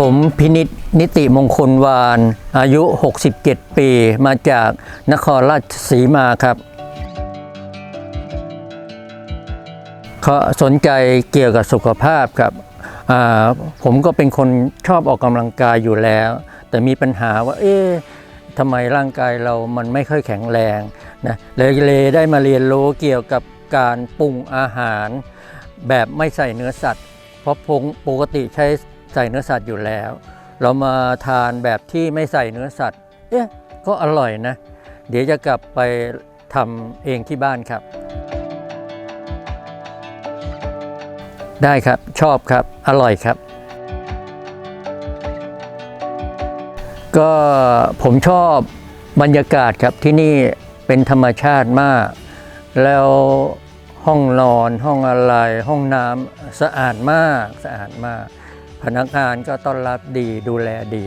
ผมพินิษนิติมงคลวาน อายุ 67 ปี มาจากนครราชสีมาครับเขาสนใจเกี่ยวกับสุขภาพครับผมก็เป็นคนชอบออกกำลังกายอยู่แล้ว แต่มีปัญหาว่า เอ๊ะทำไมร่างกายเรามันไม่ค่อยแข็งแรงนะเลยเลยได้มาเรียนรู้เกี่ยวกับการปรุงอาหาร แบบไม่ใส่เนื้อสัตว์ เพราะปกติใช้ ใส่เนื้อสัตว์อยู่แล้ว เรามาทานแบบที่ไม่ใส่เนื้อสัตว์ เอ๊ะ ก็อร่อยนะ เดี๋ยวจะกลับไปทำเองที่บ้านครับ ได้ครับ ชอบครับ อร่อยครับ ก็ผมชอบบรรยากาศครับที่นี่เป็นธรรมชาติมาก แล้วห้องนอนห้องอะไร ห้องน้ำสะอาดมากสะอาดมาก พนักงานก็ต้อนรับดีดูแลดี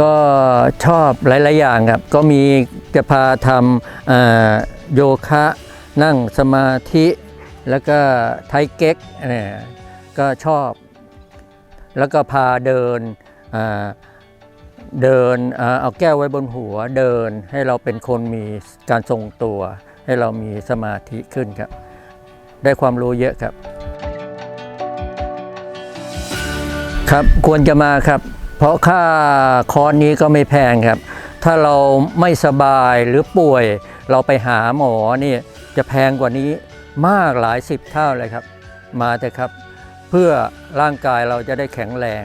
ก็ชอบหลาย ๆ อย่างครับ ก็มีจะพาทำโยคะนั่งสมาธิแล้วก็ไทเก๊กเนี่ยก็ชอบ แล้วก็พาเดินเดินเอาแก้วไว้บนหัวเดินให้เราเป็นคนมีการทรงตัว ให้เรามีสมาธิขึ้นครับ ได้ความรู้เยอะครับ ครับควรจะมาครับ เพราะค่าคอร์สนี้ก็ไม่แพงครับ ถ้าเราไม่สบายหรือป่วย เราไปหาหมอนี่จะแพงกว่านี้มากหลายสิบเท่าเลยครับ มาเถอะครับ เพื่อร่างกายเราจะได้แข็งแรง